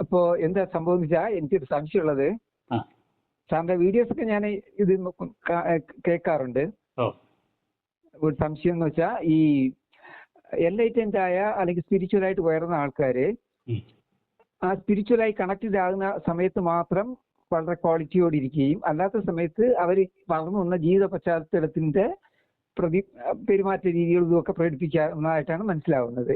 അപ്പോ എന്താ സംഭവം എന്ന് വെച്ചാൽ എനിക്കൊരു സംശയമുള്ളത് സാറിന്റെ വീഡിയോസ് ഒക്കെ ഞാൻ ഇത് കേൾക്കാറുണ്ട് ഒരു സംശയം എന്ന് വെച്ചാൽ ഈ എൻലൈറ്റൻഡ് ആയ അല്ലെങ്കിൽ സ്പിരിച്വൽ ആയിട്ട് ഉയർന്ന ആൾക്കാര്. ആ സ്പിരിച്വലായി കണക്റ്റഡ് ആകുന്ന സമയത്ത് മാത്രം വളരെ ക്വാളിറ്റിയോടെ ഇരിക്കുകയും അല്ലാത്ത സമയത്ത് അവർ വളർന്നു വന്ന ജീവിത പശ്ചാത്തലത്തിന്റെ പ്രതി പെരുമാറ്റ രീതികളും ഇതൊക്കെ പ്രകടിപ്പിക്കാവുന്നതായിട്ടാണ് മനസ്സിലാവുന്നത്.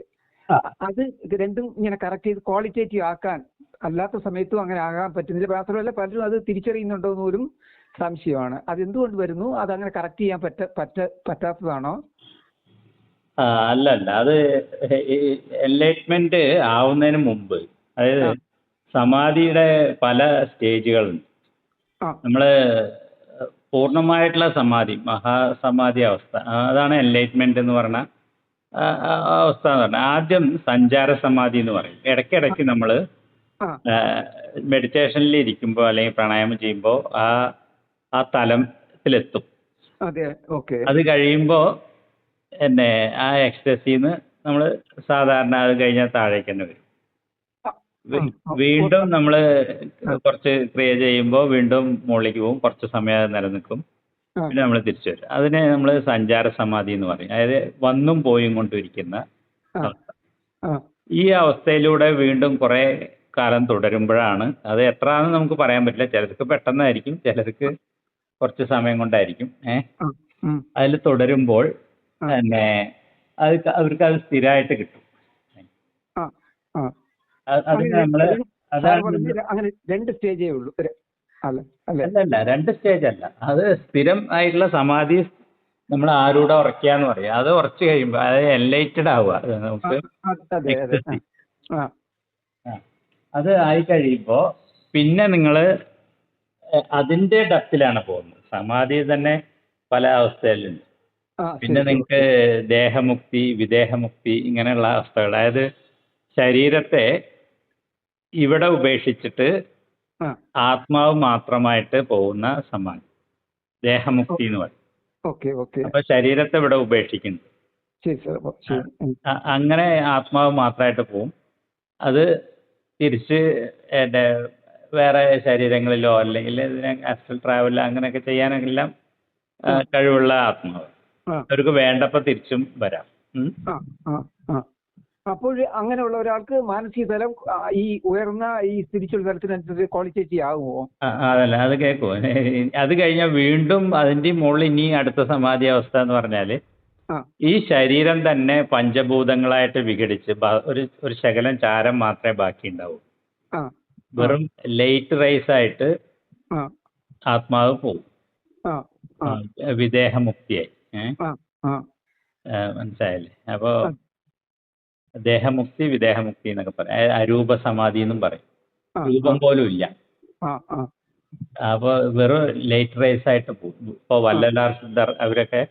അത് രണ്ടും ഇങ്ങനെ കറക്റ്റ് ചെയ്ത് ക്വാളിറ്റേറ്റീവ് ആക്കാൻ അല്ലാത്ത സമയത്തും അങ്ങനെ ആകാൻ പറ്റുന്നില്ല. മാത്രമല്ല പലരും അത് തിരിച്ചറിയുന്നുണ്ടോ എന്ന് പോലും സംശയമാണ്. അതെന്തുകൊണ്ട് വരുന്നു? അത് അങ്ങനെ കറക്റ്റ് ചെയ്യാൻ പറ്റ പറ്റ പറ്റാത്തതാണോ? അല്ല അല്ല. അത് എൻലൈറ്റ്മെന്റ് ആവുന്നതിന് മുമ്പ് അതായത്. സമാധിയുടെ പല സ്റ്റേജുകളുണ്ട്. നമ്മൾ പൂർണമായിട്ടുള്ള സമാധി മഹാസമാധി അവസ്ഥ അതാണ് എൻലൈറ്റ്മെന്റ് എന്ന് പറഞ്ഞ അവസ്ഥ എന്ന് പറഞ്ഞാൽ ആദ്യം സഞ്ചാര സമാധി എന്ന് പറയും. ഇടയ്ക്കിടയ്ക്ക് നമ്മൾ മെഡിറ്റേഷനിൽ ഇരിക്കുമ്പോൾ അല്ലെങ്കിൽ പ്രാണായാമം ചെയ്യുമ്പോൾ ആ ആ തലത്തിലെത്തും. അതെ കഴിയുമ്പോൾ എന്നെ ആ എക്സ്റ്റസിന്ന് നമ്മൾ സാധാരണ അത് കഴിഞ്ഞാൽ താഴേക്ക് തന്നെ വരും. വീണ്ടും നമ്മൾ കുറച്ച് ക്രിയ ചെയ്യുമ്പോൾ വീണ്ടും മുകളിലേക്ക് പോകും. കുറച്ച് സമയം അത് നിലനിൽക്കും. പിന്നെ നമ്മൾ തിരിച്ചു വരും. അതിനെ നമ്മൾ സഞ്ചാര സമാധി എന്ന് പറയും. അതായത് വന്നും പോയും കൊണ്ടിരിക്കുന്ന അവസ്ഥ. ഈ അവസ്ഥയിലൂടെ വീണ്ടും കുറെ കാലം തുടരുമ്പോഴാണ് അത് എത്രയാണെന്ന് നമുക്ക് പറയാൻ പറ്റില്ല. ചിലർക്ക് പെട്ടെന്നായിരിക്കും ചിലർക്ക് കുറച്ച് സമയം കൊണ്ടായിരിക്കും. ഏഹ് അതിൽ തുടരുമ്പോൾ പിന്നെ അത് അവർക്ക് അത് സ്ഥിരമായിട്ട് കിട്ടും. അത് നമ്മൾ അങ്ങനെ രണ്ട് സ്റ്റേജേ ഉള്ളൂ. അല്ലല്ല രണ്ട് സ്റ്റേജ് അല്ല. അത് സ്ഥിരം ആയിട്ടുള്ള സമാധി നമ്മൾ ആരൂടെ ഉറക്കുക പറയും. അത് ഉറച്ചു കഴിയുമ്പോൾ അത് എൻലൈറ്റഡ് ആവുക. അത് നമുക്ക് അതെ ആയി കഴിയുമ്പോൾ പിന്നെ നിങ്ങൾ അതിന്റെ ഡെപ്തിലാണ് പോകുന്നത്. സമാധി തന്നെ പല അവസ്ഥയിലുണ്ട്. പിന്നെ നിങ്ങക്ക് നിങ്ങൾക്ക് ദേഹമുക്തി വിദേഹമുക്തി ഇങ്ങനെയുള്ള അവസ്ഥകൾ. അതായത് ശരീരത്തെ ഇവിടെ ഉപേക്ഷിച്ചിട്ട് ആത്മാവ് മാത്രമായിട്ട് പോകുന്ന സമാധി. ദേഹമുക്തി എന്ന് പറയും. Okay okay. അപ്പൊ ശരീരത്തെ ഇവിടെ ഉപേക്ഷിക്കുന്നു. അങ്ങനെ ആത്മാവ് മാത്രമായിട്ട് പോകും അത് തിരിച്ച് എന്റെ വേറെ ശരീരങ്ങളിലോ അല്ലെങ്കിൽ ഇതിനെ അസ്റ്റൽ ട്രാവൽ അങ്ങനെയൊക്കെ ചെയ്യാനെല്ലാം കഴിവുള്ള ആത്മാവ്. അവർക്ക് വേണ്ടപ്പോ തിരിച്ചും വരാം. അപ്പോൾ അങ്ങനെയുള്ള ഒരാൾക്ക് മാനസിക തലം ഈ ഉയർന്ന ഈ സ്പിരിച്വൽ തലത്തിനനുസരിച്ച് ക്വാളിറ്റേറ്റീവ് ആകുമോ? അതല്ല അത് കേൾക്കുമോ അത് കഴിഞ്ഞാൽ വീണ്ടും അതിന്റെ മുകളിൽ ഇനി അടുത്ത സമാധി അവസ്ഥ എന്ന് പറഞ്ഞാൽ ഈ ശരീരം തന്നെ പഞ്ചഭൂതങ്ങളായിട്ട് വിഘടിച്ച് ഒരു ഒരു ശകലം ചാരം മാത്രമേ ബാക്കി ഉണ്ടാവൂ വെറും ലൈറ്റ് റൈസ് ആയിട്ട് ആത്മാവ് പോകും. വിദേഹമുക്തിയായി. മനസ്സിലായില്ലേ? അപ്പോൾ ആ. ദേഹമുക്തി വിദേഹമുക്തി എന്നൊക്കെ പറയും. അരൂപ സമാധി എന്നും പറയും. രൂപം പോലും ഇല്ല. അപ്പൊ വെറും ലൈറ്റ് റൈസ് ആയിട്ട് പോകും ഇപ്പൊ വല്ലലാർ സിദ്ധർ അവരൊക്കെ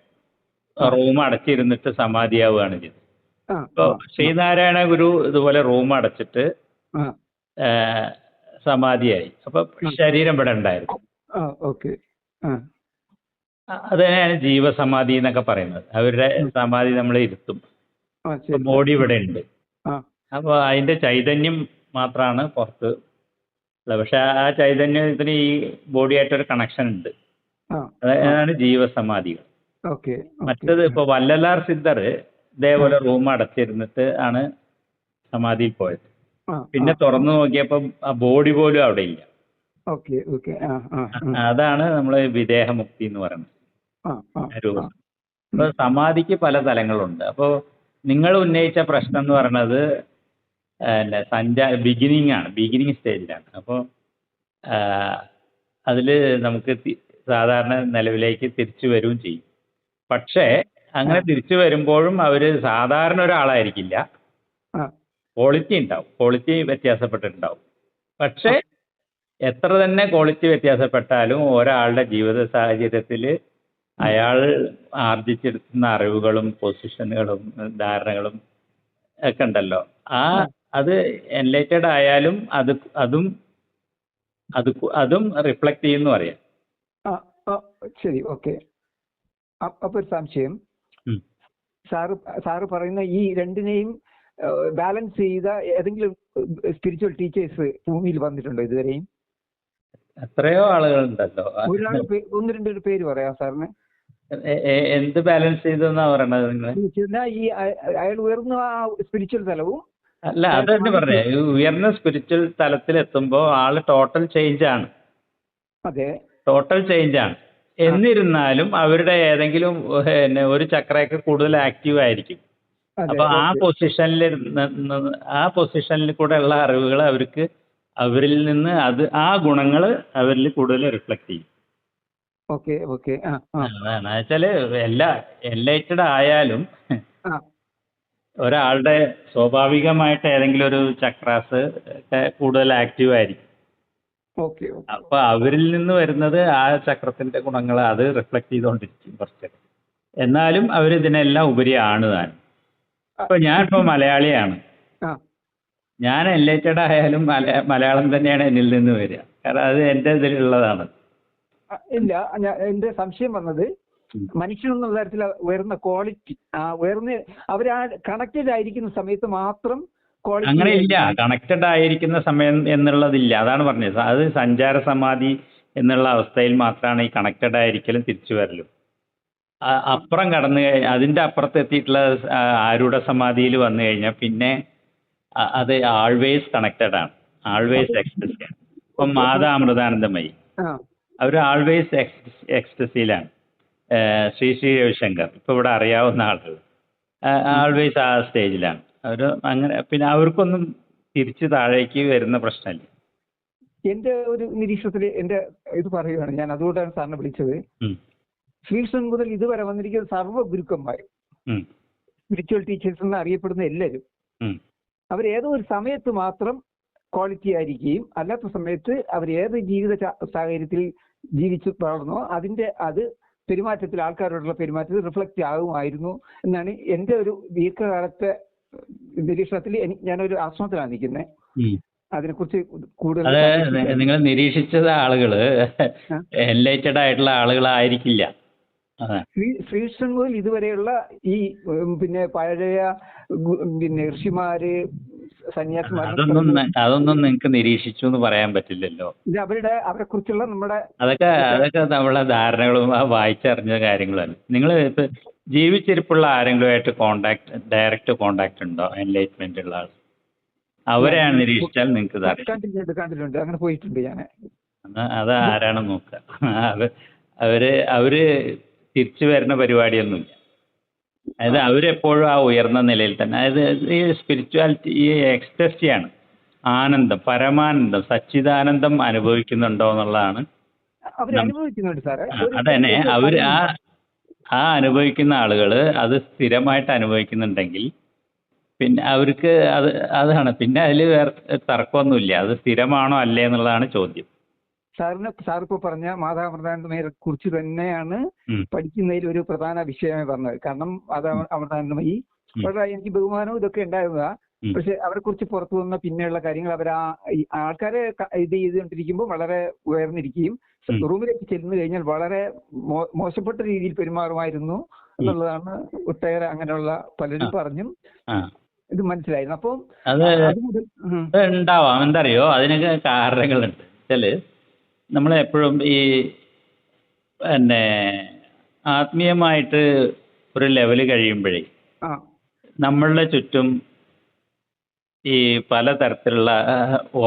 റൂം അടച്ചിരുന്നിട്ട് സമാധിയാവുകയാണ് ചെയ്തത്. ഇപ്പൊ ശ്രീനാരായണ ഗുരു ഇതുപോലെ റൂം അടച്ചിട്ട് സമാധിയായി. അപ്പൊ ശരീരം ഇവിടെ ഉണ്ടായിരുന്നു. അത് തന്നെയാണ് ആ ജീവസമാധി എന്നൊക്കെ പറയുന്നത്. അവരുടെ സമാധി നമ്മൾ ഇരുത്തും. ബോഡി ഇവിടെ ഉണ്ട്. അപ്പൊ അതിന്റെ ചൈതന്യം മാത്രമാണ് പുറത്ത് ഉള്ളത്. പക്ഷെ ആ ചൈതന്യത്തിന് ഈ ബോഡിയായിട്ടൊരു കണക്ഷൻ ഉണ്ട്. അതാണ് ജീവസമാധികൾ. മറ്റത് ഇപ്പൊ വല്ലലാർ സിദ്ധർ ഇതേപോലെ റൂം അടച്ചിരുന്നിട്ട് ആണ് സമാധിയിൽ പോയത്. പിന്നെ തുറന്നു നോക്കിയപ്പോ ആ ബോഡി പോലും അവിടെ ഇല്ല. അതാണ് നമ്മൾ വിദേഹമുക്തി എന്ന് പറയുന്നത്. സമാധിക്ക് പല തലങ്ങളുണ്ട്. അപ്പോൾ നിങ്ങൾ ഉന്നയിച്ച പ്രശ്നം എന്ന് പറയുന്നത് അല്ല സഞ്ചാര ബിഗിനിങ് ആണ് ബിഗിനിങ് സ്റ്റേജിലാണ് അപ്പോൾ അതിൽ നമുക്ക് സാധാരണ നിലവിലേക്ക് തിരിച്ചു വരികയും ചെയ്യും. പക്ഷേ അങ്ങനെ തിരിച്ചു വരുമ്പോഴും അവർ സാധാരണ ഒരാളായിരിക്കില്ല. ക്വാളിറ്റി ഉണ്ടാവും. ക്വാളിറ്റി വ്യത്യാസപ്പെട്ടിട്ടുണ്ടാവും. പക്ഷേ എത്ര തന്നെ ക്വാളിറ്റി വ്യത്യാസപ്പെട്ടാലും ഒരാളുടെ ജീവിത സാഹചര്യത്തിൽ അയാൾ ആർജിച്ചെടുക്കുന്ന അറിവുകളും പൊസിഷനുകളും ധാരണകളും ഒക്കെ ഉണ്ടല്ലോ. ആ അത് എൻലൈറ്റഡ് ആയാലും അത് അതും അത് അതും റിഫ്ലക്റ്റ് ചെയ്യുന്നു ആ ശരി ഓക്കെ അപ്പൊ ഒരു സംശയം. സാറ് സാറ് പറയുന്ന ഈ രണ്ടിനെയും ബാലൻസ് ചെയ്ത ഏതെങ്കിലും സ്പിരിച്വൽ ടീച്ചേഴ്സ് ഭൂമിയിൽ വന്നിട്ടുണ്ടോ ഇതുവരെയും? എത്രയോ ആളുകളുണ്ടല്ലോ. ഒരാൾ ഒന്ന് രണ്ട് പേര് പറയാം സാറിന്? എന്ത് ബാലൻസ് ചെയ്തു എന്നാ പറയണത് നിങ്ങൾ ഈ അയാൾ ഉയർന്ന സ്പിരിച്വൽ തലവും അല്ല അത് തന്നെ പറഞ്ഞേ. ഉയർന്ന സ്പിരിച്വൽ തലത്തിൽ എത്തുമ്പോൾ ആൾ ടോട്ടൽ ചേഞ്ച് ആണ്. അതെ. ടോട്ടൽ ചേഞ്ച് ആണ്. എന്നിരുന്നാലും അവരുടെ ഏതെങ്കിലും പിന്നെ ഒരു ചക്രയൊക്കെ കൂടുതൽ ആക്റ്റീവ് ആയിരിക്കും. അപ്പൊ ആ പൊസിഷനിൽ ആ പൊസിഷനിൽ കൂടെ ഉള്ള അറിവുകൾ അവർക്ക് അവരിൽ നിന്ന് അത് ആ ഗുണങ്ങൾ അവരിൽ കൂടുതൽ റിഫ്ലക്ട് ചെയ്യും. Okay okay. ആ ആ. അതാണ് എല്ലാ എൻലൈറ്റഡ് ആയാലും ഒരാളുടെ സ്വാഭാവികമായിട്ട് ഏതെങ്കിലും ഒരു ചക്രാസ് ഒക്കെ കൂടുതൽ ആക്റ്റീവ് ആയിരിക്കും. ഓക്കെ അപ്പൊ അവരിൽ നിന്ന് വരുന്നത് ആ ചക്രത്തിന്റെ ഗുണങ്ങൾ അത് റിഫ്ലക്ട് ചെയ്തുകൊണ്ടിരിക്കും കുറച്ച് എന്നാലും അവർ ഇതിനെല്ലാം ഉപരിയാണ് താൻ. ഇപ്പൊ ഞാനിപ്പോ മലയാളിയാണ്. ഞാൻ എൻലൈറ്റഡ് ആയാലും മല മലയാളം തന്നെയാണ് എന്നിൽ നിന്ന് വരിക. കാരണം അത് എന്റെ ഇതിലുള്ളതാണ്. ഇല്ല എന്റെ സംശയം വന്നത്. മനുഷ്യൻ എന്നുള്ള തരത്തിൽ ഉയർന്ന ക്വാളിറ്റി ആ ഉയർന്ന അവരാ കണക്റ്റഡ് ആയിരിക്കുന്ന സമയത്ത് മാത്രം അങ്ങനെ ഇല്ല കണക്റ്റഡ് ആയിരിക്കുന്ന സമയം എന്നുള്ളതില്ല. അതാണ് പറഞ്ഞത്. അത് സഞ്ചാര സമാധി എന്നുള്ള അവസ്ഥയിൽ മാത്രമാണ് ഈ കണക്റ്റഡ് ആയിരിക്കലും തിരിച്ചു വരലും. അപ്പുറം കടന്നു കഴിഞ്ഞാൽ അതിന്റെ അപ്പുറത്ത് എത്തിയിട്ടുള്ള ആരുടെ ആരൂഢ സമാധിയിൽ വന്നു കഴിഞ്ഞാൽ പിന്നെ അത് ആൾവേസ് കണക്റ്റഡ് ആണ്. ആൾവേസ് എക്സ്പ്രസ് ആണ് ഇപ്പം മാതാ അമൃതാനന്ദമയി. ആ. അവർ ആൾവേസ് എക്സ്റ്റസിയിലാണ് ശ്രീ ശ്രീ രവിശങ്കർ. ഇപ്പോൾ ഇവിടെ അറിയാവുന്ന ആളുകൾ ആൾവേസ് ആ സ്റ്റേജിലാണ് അവർ അങ്ങനെ പിന്നെ അവർക്കൊന്നും തിരിച്ചു താഴേക്ക് വരുന്ന പ്രശ്നമില്ല. എന്റെ ഒരു നിരീക്ഷണത്തിൽ എന്റെ ഇത് പറയുകയാണ് ഞാൻ അതുകൊണ്ടാണ് സാറിനെ വിളിച്ചത്. ശ്രീകൃഷ്ണൻ മുതൽ ഇതുവരെ വന്നിരിക്കുന്ന സർവ ഗുരുക്കന്മാരും സ്പിരിച്വൽ ടീച്ചേഴ്സ് എന്ന് അറിയപ്പെടുന്ന എല്ലാവരും. അവർ ഏതോ ഒരു സമയത്ത് മാത്രം ക്വാളിറ്റി ആയിരിക്കുകയും അല്ലാത്ത സമയത്ത് അവർ ഏത് ജീവിത സാഹചര്യത്തിൽ ജീവിച്ചു വളർന്നോ അതിന്റെ അത് പെരുമാറ്റത്തിൽ ആൾക്കാരോടുള്ള പെരുമാറ്റത്തിൽ റിഫ്ലക്റ്റ് ആകുമായിരുന്നു എന്നാണ് എന്റെ ഒരു ദീർഘകാലത്തെ നിരീക്ഷണത്തിൽ ഞാനൊരു ആശ്രമത്തിലാണ് നിൽക്കുന്നത് അതിനെ കുറിച്ച് കൂടുതൽ നിങ്ങൾ നിരീക്ഷിച്ചത് ആളുകൾ എൻലൈറ്റഡ് ആയിട്ടുള്ള ആളുകളായിരിക്കില്ല. ശ്രീകൃഷ്ണൻ ഇതുവരെയുള്ള ഈ പിന്നെ പഴയ പിന്നെ ഋഷിമാര് അതൊന്നും അതൊന്നും നിങ്ങൾക്ക് നിരീക്ഷിച്ചു എന്ന് പറയാൻ പറ്റില്ലല്ലോ. ഇത് അവരുടെ അവരെ കുറിച്ചുള്ള നമ്മുടെ അതൊക്കെ അതൊക്കെ നമ്മളെ ധാരണകളും ആ വായിച്ചറിഞ്ഞ കാര്യങ്ങളാണ് നിങ്ങൾ ഇപ്പൊ ജീവിച്ചിരിപ്പുള്ള ആരെങ്കിലുമായിട്ട് കോണ്ടാക്ട് ഡയറക്റ്റ് കോണ്ടാക്ട് ഉണ്ടോ? എൻലൈറ്റ്മെന്റ് ഉള്ള ആൾ. അവരെയാണ് നിരീക്ഷിച്ചാൽ നിങ്ങൾക്ക് കണ്ടിട്ടുണ്ട് കണ്ടിട്ടുണ്ട്. അങ്ങനെ പോയിട്ടുണ്ട് ഞാൻ അത് ആരാണെന്ന് നോക്കുക അവർ അവർ തിരിച്ചു വരുന്ന പരിപാടിയൊന്നുമില്ല. അതായത് അവരെപ്പോഴും ആ ഉയർന്ന നിലയിൽ തന്നെ. അതായത് ഈ സ്പിരിച്വാലിറ്റി ഈ എക്സ്റ്റസിയാണ് ആനന്ദം പരമാനന്ദം സച്ചിദാനന്ദം അനുഭവിക്കുന്നുണ്ടോ എന്നുള്ളതാണ് അതന്നെ. അവർ ആ ആ അനുഭവിക്കുന്ന ആളുകൾ അത് സ്ഥിരമായിട്ട് അനുഭവിക്കുന്നുണ്ടെങ്കിൽ പിന്നെ അവർക്ക് അത് അതാണ്. പിന്നെ അതിൽ വേറെ തർക്കമൊന്നുമില്ല. അത് സ്ഥിരമാണോ അല്ലേ എന്നുള്ളതാണ് ചോദ്യം. സാറിന് സാർ ഇപ്പൊ പറഞ്ഞ മാതാമൃതാനന്ദമയെ കുറിച്ച് തന്നെയാണ് പഠിക്കുന്നതിൽ ഒരു പ്രധാന വിഷയമായി പറഞ്ഞത്. കാരണം മാതാ അമൃതാനന്ദമയി ഉം. വളരെ എനിക്ക് ബഹുമാനവും ഇതൊക്കെ ഉണ്ടായിരുന്നതാ. പക്ഷെ അവരെ കുറിച്ച് പുറത്തു വന്ന പിന്നെയുള്ള കാര്യങ്ങൾ അവർ ആ ആൾക്കാരെ ഇത് ചെയ്തുകൊണ്ടിരിക്കുമ്പോൾ വളരെ ഉയർന്നിരിക്കുകയും. റൂമിലേക്ക് ചെന്നു കഴിഞ്ഞാൽ വളരെ മോശപ്പെട്ട രീതിയിൽ പെരുമാറുമായിരുന്നു എന്നുള്ളതാണ് ഒട്ടേറെ അങ്ങനെയുള്ള പലരും പറഞ്ഞും ഇത് മനസ്സിലായിരുന്നു. അപ്പം. അത് ഉണ്ടാവാം. എന്തറിയോ അതിനൊക്കെ കാരണങ്ങളുണ്ട്. വെച്ചാൽ നമ്മൾ എപ്പോഴും ഈ പിന്നെ ആത്മീയമായിട്ട് ഒരു ലെവൽ കഴിയുമ്പോഴേ നമ്മളുടെ ചുറ്റും ഈ പലതരത്തിലുള്ള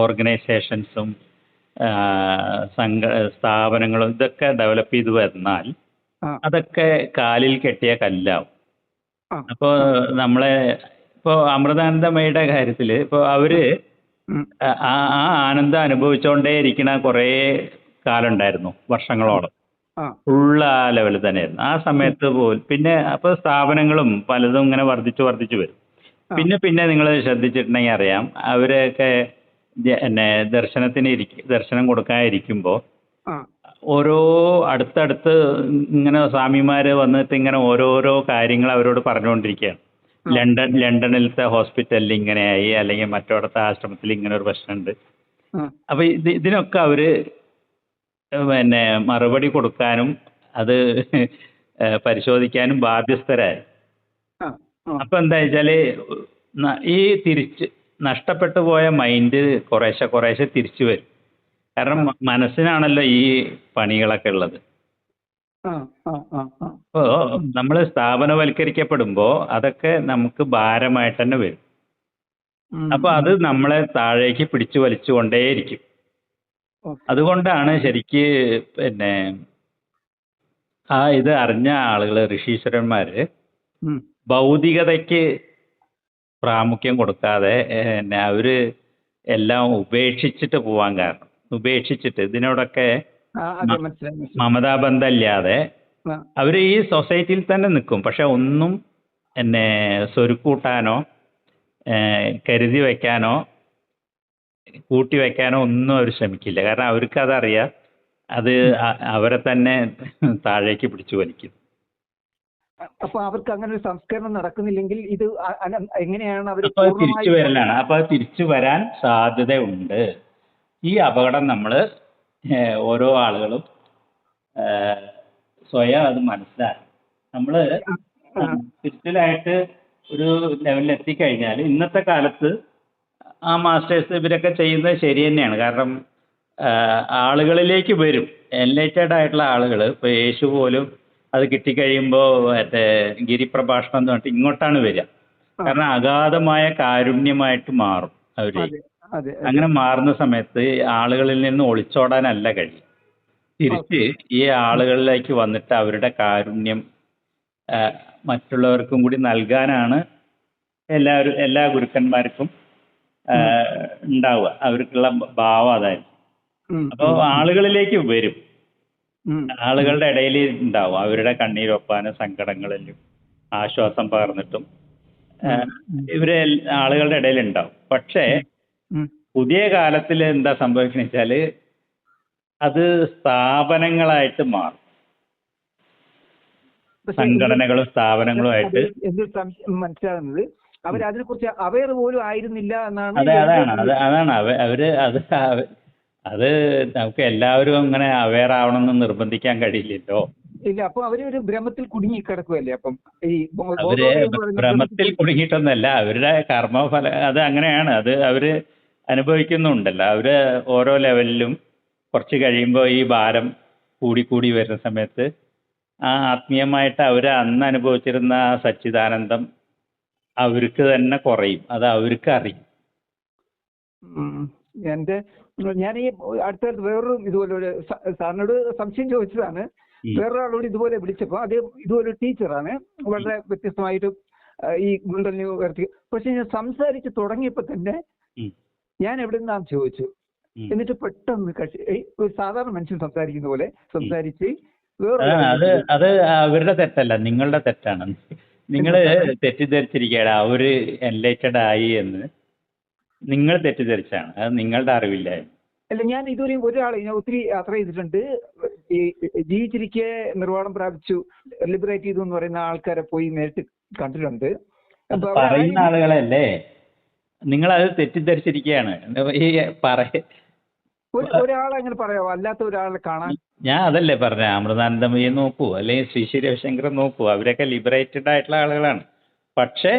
ഓർഗനൈസേഷൻസും സംഘ സ്ഥാപനങ്ങളും ഇതൊക്കെ ഡെവലപ്പ് ചെയ്ത് വന്നാൽ അതൊക്കെ കാലിൽ കെട്ടിയ കല്ലാവും. അപ്പോൾ നമ്മളെ ഇപ്പോ അമൃതാനന്ദമയുടെ കാര്യത്തിൽ ഇപ്പോ അവർ. ആ ആ ആനന്ദം അനുഭവിച്ചുകൊണ്ടേ ഇരിക്കണ കുറേ കാലം ഉണ്ടായിരുന്നു വർഷങ്ങളോളം ഫുള്ള് ആ ലെവലിൽ തന്നെയായിരുന്നു. ആ സമയത്ത് പോലും പിന്നെ അപ്പൊ സ്ഥാപനങ്ങളും പലതും ഇങ്ങനെ വർദ്ധിച്ചു വർദ്ധിച്ചു വരും. പിന്നെ പിന്നെ നിങ്ങൾ ശ്രദ്ധിച്ചിട്ടുണ്ടെങ്കിൽ അറിയാം അവരൊക്കെ ജ- പിന്നെ ദർശനത്തിന് ഇരിക്ക ദർശനം കൊടുക്കാതിരിക്കുമ്പോ ഓരോ അടുത്തടുത്ത് ഇങ്ങനെ സ്വാമിമാര് വന്നിട്ട് ഇങ്ങനെ ഓരോരോ കാര്യങ്ങൾ അവരോട് പറഞ്ഞുകൊണ്ടിരിക്കുകയാണ്. ലണ്ടൻ ലണ്ടനിലത്തെ ഹോസ്പിറ്റലിൽ ഇങ്ങനെയായി അല്ലെങ്കിൽ മറ്റോടത്തെ ആശ്രമത്തിൽ ഇങ്ങനെ ഒരു പ്രശ്നമുണ്ട്. അപ്പൊ ഇത് ഇതിനൊക്കെ അവർ പിന്നെ മറുപടി കൊടുക്കാനും അത് പരിശോധിക്കാനും ബാധ്യസ്ഥരായി. അപ്പോൾ എന്താ വെച്ചാൽ ഈ തിരിച്ച് നഷ്ടപ്പെട്ടു പോയ മൈൻഡ് കുറേശ്ശെ കുറേശ്ശെ തിരിച്ചു വരും. കാരണം മനസ്സിനാണല്ലോ ഈ പണികളൊക്കെ ഉള്ളത്. അപ്പോൾ നമ്മൾ സ്ഥാപനവൽക്കരിക്കപ്പെടുമ്പോ അതൊക്കെ നമുക്ക് ഭാരമായിട്ട് തന്നെ വരും. അപ്പൊ അത് നമ്മളെ താഴേക്ക് പിടിച്ചു വലിച്ചുകൊണ്ടേയിരിക്കും. അതുകൊണ്ടാണ് ശരിക്ക് പിന്നെ ആ ഇത് അറിഞ്ഞ ആളുകൾ ഋഷീശ്വരന്മാര് ഭൗതികതയ്ക്ക് പ്രാമുഖ്യം കൊടുക്കാതെ പിന്നെ അവർ എല്ലാം ഉപേക്ഷിച്ചിട്ട് പോവാൻ കാരണം. ഉപേക്ഷിച്ചിട്ട് ഇതിനോടൊക്കെ മമതാബന്ധമില്ലാതെ അവർ ഈ സൊസൈറ്റിയിൽ തന്നെ നിൽക്കും പക്ഷെ ഒന്നും എന്നെ സ്വരുക്കൂട്ടാനോ കരുതി വയ്ക്കാനോ കൂട്ടി വെക്കാനോ ഒന്നും അവർ ശ്രമിക്കില്ല. കാരണം അവർക്ക് അതറിയാം അത് അവരെ തന്നെ താഴേക്ക് പിടിച്ചു വലിക്കും. അപ്പൊ അവർക്ക് അങ്ങനെ ഒരു സംസ്കരണം നടക്കുന്നില്ലെങ്കിൽ ഇത് എങ്ങനെയാണ് അവർ തിരിച്ചു വരലാണ്. അപ്പൊ തിരിച്ചു വരാൻ സാധ്യതയുണ്ട്. ഈ അപകടം നമ്മൾ ഓരോ ആളുകളും സ്വയം അത് മനസ്സിലാക്കണം. നമ്മൾ സ്പിരിച്വലായിട്ട് ഒരു ലെവലിൽ എത്തിക്കഴിഞ്ഞാൽ ഇന്നത്തെ കാലത്ത് ആ മാസ്റ്റേഴ്സ് ഇവരൊക്കെ ചെയ്യുന്നത് ശരി തന്നെയാണ്. കാരണം ആളുകളിലേക്ക് വരും. എൻലൈറ്റഡ് ആയിട്ടുള്ള ആളുകൾ ഇപ്പോൾ യേശു പോലും അത് കിട്ടിക്കഴിയുമ്പോൾ മറ്റേ ഗിരിപ്രഭാഷണം എന്ന് പറഞ്ഞിട്ട് ഇങ്ങോട്ടാണ് വരിക. കാരണം അഗാധമായ കാരുണ്യമായിട്ട് മാറും അതെ. അങ്ങനെ മാറുന്ന സമയത്ത് ആളുകളിൽ നിന്ന് ഒളിച്ചോടാനല്ല കഴിയും. തിരിച്ച് ഈ ആളുകളിലേക്ക് വന്നിട്ട് അവരുടെ കാരുണ്യം മറ്റുള്ളവർക്കും കൂടി നൽകാനാണ് എല്ലാവരും എല്ലാ ഗുരുക്കന്മാർക്കും ഉണ്ടാവുക. അവർക്കുള്ള ഭാവം അതായിരിക്കും അപ്പോൾ ആളുകളിലേക്ക് വരും. ആളുകളുടെ ഇടയിൽ ഉണ്ടാവും. അവരുടെ കണ്ണീരൊപ്പാനും സങ്കടങ്ങളിലും ആശ്വാസം പകർന്നിട്ടും. ഇവരെ ആളുകളുടെ ഇടയിൽ ഉണ്ടാവും. പക്ഷേ. പുതിയ കാലത്തിൽ എന്താ സംഭവിക്കുന്നത് വെച്ചാൽ അത് സ്ഥാപനങ്ങളായിട്ട് മാറും. സംഘടനകളും സ്ഥാപനങ്ങളും ആയിട്ട് എന്തൊരു സംശയം മനസ്സിലാകുന്നത്? അവർ അതിനെ കുറിച്ച് അവയർ പോലും ആയിരുന്നില്ല എന്നാണ് അതെ അതാണ് അത് അതാണ്. അവ അവർ അത് അത് നമുക്ക് എല്ലാവരും അങ്ങനെ അവെയർ ആവണമെന്ന് നിർബന്ധിക്കാൻ കഴിയില്ലല്ലോ. ഇല്ല അപ്പൊ അവർ ഒരു ഭ്രമത്തിൽ കുടുങ്ങി കിടക്കുവല്ലേ അപ്പം? ഈ അവർ ഭ്രമത്തിൽ കുടുങ്ങിയിട്ടൊന്നല്ല അവരുടെ കർമ്മഫല അത് അങ്ങനെയാണ്. അത് അവർ അനുഭവിക്കുന്നുണ്ടല്ലോ. അവർ ഓരോ ലെവലിലും കുറച്ച് കഴിയുമ്പോൾ ഈ ഭാരം കൂടിക്കൂടി വരുന്ന സമയത്ത് ആ ആത്മീയമായിട്ട് അവർ അന്ന് അനുഭവിച്ചിരുന്ന ആ സച്ചിദാനന്ദം അവർക്ക് തന്നെ കുറയും. അത് അവർക്ക് അറിയും. എന്റെ ഞാൻ ഈ അടുത്ത വേറൊരു ഇതുപോലെ ഒരു സാറിനോട് സംശയം ചോദിച്ചതാണ്. വേറൊരാളോട് ഇതുപോലെ വിളിച്ചപ്പോൾ അത് ഇതുപോലെ ടീച്ചറാണ്. വളരെ വ്യത്യസ്തമായിട്ട് ഈ ഗുണ്ടലിനെ ഉയർത്തി. പക്ഷെ ഞാൻ സംസാരിച്ച് തുടങ്ങിയപ്പോൾ തന്നെ. ഞാൻ എവിടെ നിന്നാന്ന് ചോദിച്ചു എന്നിട്ട് പെട്ടെന്ന് കക്ഷി ഒരു സാധാരണ മനുഷ്യൻ സംസാരിക്കുന്ന പോലെ സംസാരിച്ച് അത് അത് അവരുടെ തെറ്റല്ല നിങ്ങളുടെ തെറ്റാണ്. നിങ്ങൾ തെറ്റിദ്ധരിച്ചിരിക്കുകയാണ് അവർ എൻലൈറ്റഡ് ആയി എന്ന്. നിങ്ങൾ തെറ്റിദ്ധരിച്ചാണ് അത് നിങ്ങളുടെ അറിവില്ലായ്മ. അല്ല ഞാൻ ഇതുവരെയും ഒരാളെ ഞാൻ ഒത്തിരി യാത്ര ചെയ്തിട്ടുണ്ട്. ഈ ജീവിച്ചിരിക്കെ നിർവാണം പ്രാപിച്ചു ലിബറേറ്റ് ചെയ്തു എന്ന് പറയുന്ന ആൾക്കാരെ പോയി നേരിട്ട് കണ്ടിട്ടുണ്ട്. പറയുന്ന ആളുകളല്ലേ? നിങ്ങളത് തെറ്റിദ്ധരിച്ചിരിക്കുകയാണ് ഈ പറയ ഒരു- ഒരാളെ അങ്ങനെ പറയാമോ അല്ലാത്ത ഒരാളെ കാണാൻ ഞാൻ അതല്ലേ പറഞ്ഞ അമൃതാനന്ദമയെ നോക്കൂ അല്ലെങ്കിൽ ശ്രീ ശ്രീ രവിശങ്കരൻ നോക്കൂ അവരൊക്കെ ലിബറേറ്റഡ് ആയിട്ടുള്ള ആളുകളാണ്. പക്ഷേ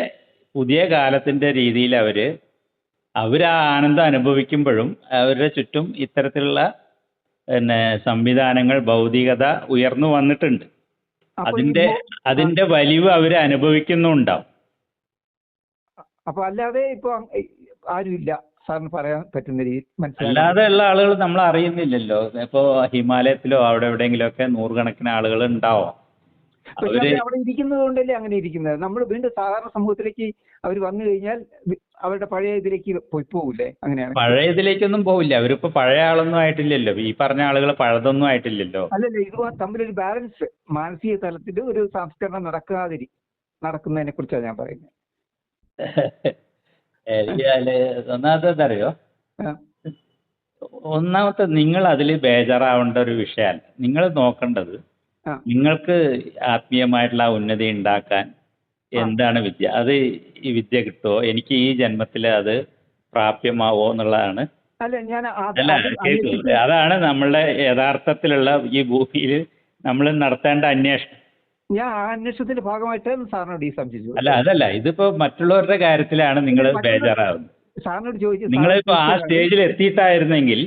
പുതിയ കാലത്തിന്റെ രീതിയിൽ അവർ അവർ ആ ആനന്ദം അനുഭവിക്കുമ്പോഴും അവരുടെ ചുറ്റും ഇത്തരത്തിലുള്ള പിന്നെ സംവിധാനങ്ങൾ ഭൗതികത ഉയർന്നു വന്നിട്ടുണ്ട്. അതിന്റെ അതിന്റെ വലിവ് അവർ അനുഭവിക്കുന്നുണ്ടാവും. അപ്പൊ അല്ലാതെ ഇപ്പൊ ആരുമില്ല. സാറിന് പറയാൻ പറ്റുന്ന രീതി മനസ്സിലായി അല്ലാതെ ഉള്ള ആളുകൾ നമ്മൾ അറിയുന്നില്ലല്ലോ. ഇപ്പോ ഹിമാലയത്തിലോ അവിടെ എവിടെയെങ്കിലും ഒക്കെ നൂറുകണക്കിന് ആളുകൾ ഉണ്ടാവും. അവിടെ ഇരിക്കുന്നത് കൊണ്ടല്ലേ അങ്ങനെ ഇരിക്കുന്നത്. നമ്മൾ വീണ്ടും സാധാരണ സമൂഹത്തിലേക്ക് അവർ വന്നു കഴിഞ്ഞാൽ അവരുടെ പഴയ ഇതിലേക്ക് പോയി പോകൂലേ അങ്ങനെയാണ്. പഴയ ഇതിലേക്കൊന്നും പോവില്ല. അവരിപ്പോ പഴയ ആളൊന്നും ആയിട്ടില്ലല്ലോ. ഈ പറഞ്ഞ ആളുകൾ പഴതൊന്നും ആയിട്ടില്ലല്ലോ. അല്ലല്ല ഇത് തമ്മിലൊരു ബാലൻസ് മാനസിക തലത്തിൽ ഒരു സംസ്കരണം നടക്കാതിരി നടക്കുന്നതിനെ കുറിച്ചാണ് ഞാൻ പറയുന്നത്. ഒന്നാമത്തെ അറിയോ ഒന്നാമത്തെ നിങ്ങൾ അതിൽ ബേജാറാവേണ്ട ഒരു വിഷയമല്ല നിങ്ങൾ നോക്കേണ്ടത് നിങ്ങൾക്ക് ആത്മീയമായിട്ടുള്ള ഉന്നതി ഉണ്ടാക്കാൻ എന്താണ് വിദ്യ? അത് ഈ വിദ്യ കിട്ടുമോ എനിക്ക് ഈ ജന്മത്തിൽ അത് പ്രാപ്യമാവോ എന്നുള്ളതാണ്. അല്ല അതാണ് നമ്മളുടെ യഥാർത്ഥത്തിലുള്ള ഈ ഭൂമിയിൽ നമ്മൾ നടത്തേണ്ട അന്വേഷണം. ഞാൻ അന്വേഷണത്തിന്റെ ഭാഗമായിട്ടാണ് സാറിനോട് ഈ സംശയിച്ചത് അല്ല അതല്ല. ഇതിപ്പോ മറ്റുള്ളവരുടെ കാര്യത്തിലാണ് നിങ്ങൾ ബേജാറാവുന്നത്. സാറിനോട് ചോദിച്ചു നിങ്ങളിപ്പോ ആ സ്റ്റേജിൽ എത്തിയിട്ടായിരുന്നെങ്കിൽ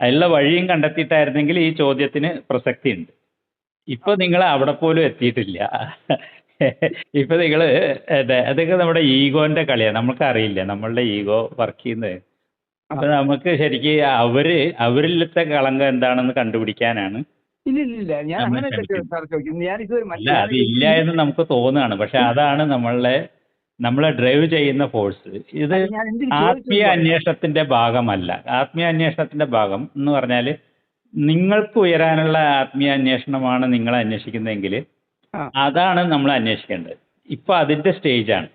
അതിലുള്ള വഴിയും കണ്ടെത്തിയിട്ടായിരുന്നെങ്കിൽ ഈ ചോദ്യത്തിന് പ്രസക്തി ഉണ്ട് ഇപ്പൊ നിങ്ങൾ അവിടെ പോലും എത്തിയിട്ടില്ല. ഇപ്പൊ നിങ്ങൾ അതൊക്കെ നമ്മുടെ ഈഗോന്റെ കളിയാണ് നമുക്ക് അറിയില്ല. നമ്മളുടെ ഈഗോ വർക്ക് ചെയ്യുന്നത്. അപ്പൊ നമുക്ക് ശരിക്ക് അവർ അവരിലത്തെ കളങ്കം എന്താണെന്ന് കണ്ടുപിടിക്കാനാണ് ഇല്ല ഇല്ല ഇല്ല ഞാൻ അങ്ങനെ. സാർ ചോദിക്കുന്നത് ഞാൻ ഇതുവരെ അല്ല അത് ഇല്ല എന്ന് നമുക്ക് തോന്നുകയാണ്. പക്ഷെ അതാണ് നമ്മളെ നമ്മളെ ഡ്രൈവ് ചെയ്യുന്ന ഫോഴ്സ് ഇത് ആത്മീയ അന്വേഷണത്തിന്റെ ഭാഗമല്ല. ആത്മീയ അന്വേഷണത്തിന്റെ ഭാഗം എന്ന് പറഞ്ഞാൽ നിങ്ങൾക്ക് ഉയരാനുള്ള ആത്മീയ അന്വേഷണമാണ് നിങ്ങൾ അന്വേഷിക്കുന്നതെങ്കിൽ അതാണ് നമ്മൾ അന്വേഷിക്കേണ്ടത്. ഇപ്പൊ അതിന്റെ സ്റ്റേജാണ്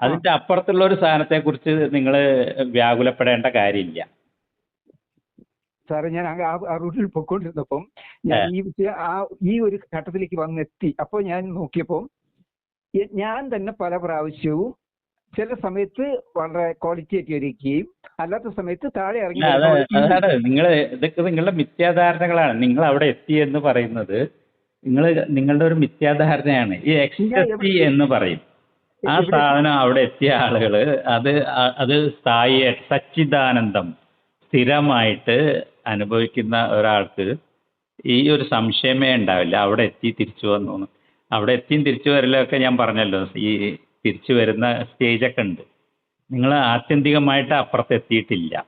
അതിന്റെ അപ്പുറത്തുള്ള ഒരു സാധനത്തെ കുറിച്ച് നിങ്ങൾ വ്യാകുലപ്പെടേണ്ട കാര്യമില്ല. സാറേ ഞാൻ ആ റൂട്ടിൽ പൊയ്ക്കൊണ്ടിരുന്നപ്പം ഞാൻ ഈ ആ ഈ ഒരു ഘട്ടത്തിലേക്ക് വന്നെത്തി. അപ്പോൾ ഞാൻ നോക്കിയപ്പോൾ ഞാൻ തന്നെ പല പ്രാവശ്യവും ചില സമയത്ത് വളരെ ക്വാളിറ്റി ആയിട്ട് ഇരിക്കുകയും അല്ലാത്ത സമയത്ത് താഴെ ഇറങ്ങി അതാണ് നിങ്ങൾ ഇതൊക്കെ നിങ്ങളുടെ മിഥ്യാധാരണകളാണ്. നിങ്ങൾ അവിടെ എത്തി എന്ന് പറയുന്നത് നിങ്ങൾ നിങ്ങളുടെ ഒരു മിഥ്യാധാരണയാണ്. ഈ എക്സ്റ്റസി എന്ന് പറയും. ആ സാധനം അവിടെ എത്തിയ ആളുകൾ അത് അത് സ്ഥായി സച്ചിദാനന്ദം സ്ഥിരമായിട്ട് അനുഭവിക്കുന്ന ഒരാൾക്ക് ഈ ഒരു സംശയമേ ഉണ്ടാവില്ല. അവിടെ എത്തി തിരിച്ചു വന്നു. എന്ന്. അവിടെ എത്തിയും തിരിച്ചു വരലൊക്കെ ഞാൻ പറഞ്ഞല്ലോ. ഈ തിരിച്ചു വരുന്ന സ്റ്റേജൊക്കെ ഉണ്ട്. നിങ്ങൾ ആത്യന്തികമായിട്ട് അപ്പുറത്ത് എത്തിയിട്ടില്ല.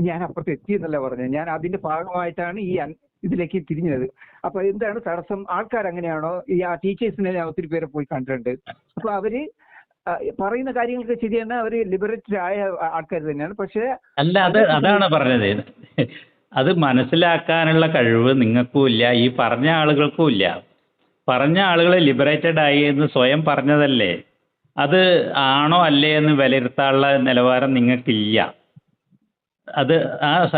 ഞാൻ അപ്പുറത്ത് എത്തി എന്നല്ല പറഞ്ഞത്. ഞാൻ അതിന്റെ ഭാഗമായിട്ടാണ് ഈ ഇതിലേക്ക് തിരിഞ്ഞത്. അപ്പൊ എന്താണ് തടസ്സം? ആൾക്കാർ അങ്ങനെയാണോ ഈ ആ ടീച്ചേഴ്സിനെ ഞാൻ ഒത്തിരി പേരെ പോയി കണ്ടിട്ടുണ്ട്. അപ്പൊ അവർ പറയുന്ന കാര്യങ്ങൾക്ക് ശരിയാണ് അവർ ലിബറേറ്റഡ് ആയ ആൾക്കാർ തന്നെയാണ്. പക്ഷെ അല്ല അത് അതാണ് പറഞ്ഞത്. അത് മനസ്സിലാക്കാനുള്ള കഴിവ് നിങ്ങൾക്കും ഇല്ല. ഈ പറഞ്ഞ ആളുകൾക്കും ഇല്ല. പറഞ്ഞ ആളുകൾ ലിബറേറ്റഡ് ആയി എന്ന് സ്വയം പറഞ്ഞതല്ലേ? അത് ആണോ അല്ലേ എന്ന് വിലയിരുത്താനുള്ള നിലവാരം നിങ്ങൾക്കില്ല. അത് ആ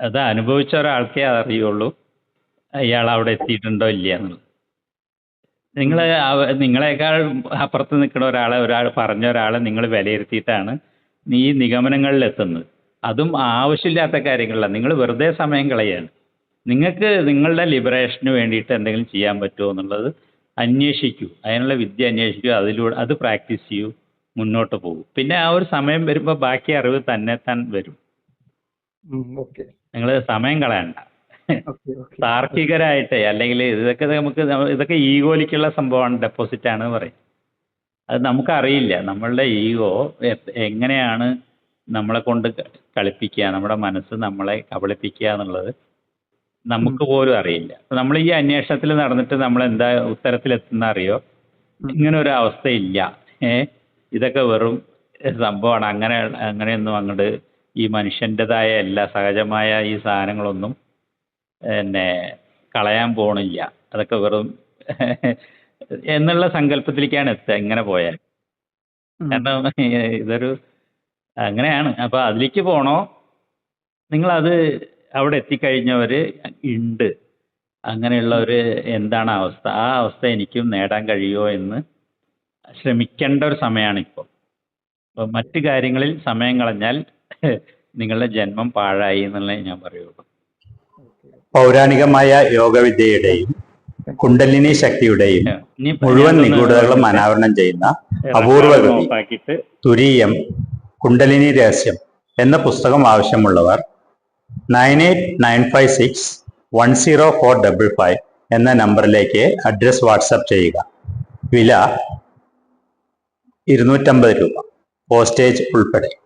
അത് അനുഭവിച്ച ഒരാൾക്കേ അറിയുള്ളൂ. അയാൾ അവിടെ എത്തിയിട്ടുണ്ടോ ഇല്ല എന്നുള്ളത് നിങ്ങൾ നിങ്ങളെക്കാൾ അപ്പുറത്ത് നിൽക്കുന്ന ഒരാളെ ഒരാൾ പറഞ്ഞ ഒരാളെ നിങ്ങൾ വിലയിരുത്തിയിട്ടാണ് ഈ നിഗമനങ്ങളിൽ എത്തുന്നത്. അതും ആവശ്യമില്ലാത്ത കാര്യങ്ങളല്ല. നിങ്ങൾ വെറുതെ സമയം കളയാണ്. നിങ്ങൾക്ക് നിങ്ങളുടെ ലിബറേഷന് വേണ്ടിയിട്ട് എന്തെങ്കിലും ചെയ്യാൻ പറ്റുമോ എന്നുള്ളത് അന്വേഷിക്കൂ. അതിനുള്ള വിദ്യ അന്വേഷിക്കൂ. അതിലൂടെ അത് പ്രാക്ടീസ് ചെയ്യൂ. മുന്നോട്ട് പോകും. പിന്നെ ആ ഒരു സമയം വരുമ്പോൾ ബാക്കി അറിവ് തന്നെ താൻ വരും. ഓക്കെ. നിങ്ങൾ സമയം കളയണ്ട. താർക്കികരായിട്ട് അല്ലെങ്കിൽ ഇതൊക്കെ നമുക്ക് ഇതൊക്കെ ഈഗോലിക്കുള്ള സംഭവമാണ് ഡെപ്പോസിറ്റ് ആണെന്ന് പറയും. അത് നമുക്കറിയില്ല. നമ്മളുടെ ഈഗോ എങ്ങനെയാണ് നമ്മളെ കൊണ്ട് കളിപ്പിക്കുക നമ്മുടെ മനസ്സ് നമ്മളെ കബളിപ്പിക്കുക എന്നുള്ളത് നമുക്ക് പോലും അറിയില്ല. നമ്മൾ ഈ അന്വേഷണത്തിൽ നടന്നിട്ട് നമ്മൾ എന്താ ഉത്തരത്തിലെത്തുന്ന അറിയോ? ഇങ്ങനെ ഒരു അവസ്ഥയില്ല. ഏ ഇതൊക്കെ വെറും സംഭവമാണ്. അങ്ങനെ അങ്ങനെയൊന്നും അങ്ങോട്ട് ഈ മനുഷ്യന്റെതായ എല്ലാ സഹജമായ ഈ സാധനങ്ങളൊന്നും പിന്നെ കളയാൻ പോണില്ല. അതൊക്കെ വെറും എന്നുള്ള സങ്കല്പത്തിലേക്കാണ് എത്തുക ഇങ്ങനെ പോയാൽ കാരണം ഇതൊരു അങ്ങനെയാണ്. അപ്പൊ അതിലേക്ക് പോണോ? നിങ്ങൾ അത് അവിടെ എത്തിക്കഴിഞ്ഞവർ ഉണ്ട് അങ്ങനെയുള്ളവർ എന്താണ് അവസ്ഥ? ആ അവസ്ഥ എനിക്കും നേടാൻ കഴിയുമോ എന്ന് ശ്രമിക്കേണ്ട ഒരു സമയമാണ് ഇപ്പോൾ അപ്പോൾ മറ്റു കാര്യങ്ങളിൽ സമയം കളഞ്ഞാൽ നിങ്ങളുടെ ജന്മം പാഴായി എന്നുള്ളതേ ഞാൻ പറയുള്ളൂ. പൗരാണികമായ യോഗവിദ്യയുടെയും കുണ്ടലിനി ശക്തിയുടെയും മുഴുവൻ നിഗൂഢതകളും അനാവരണം ചെയ്യുന്ന അപൂർവ record കൃതി. തുരീയം കുണ്ടലിനി രഹസ്യം എന്ന പുസ്തകം ആവശ്യമുള്ളവർ nine eight nine five six one zero four double five എന്ന നമ്പറിലേക്ക് അഡ്രസ് വാട്സപ്പ് ചെയ്യുക. വില ഇരുന്നൂറ്റമ്പത് രൂപ. പോസ്റ്റേജ് ഉൾപ്പെടെ.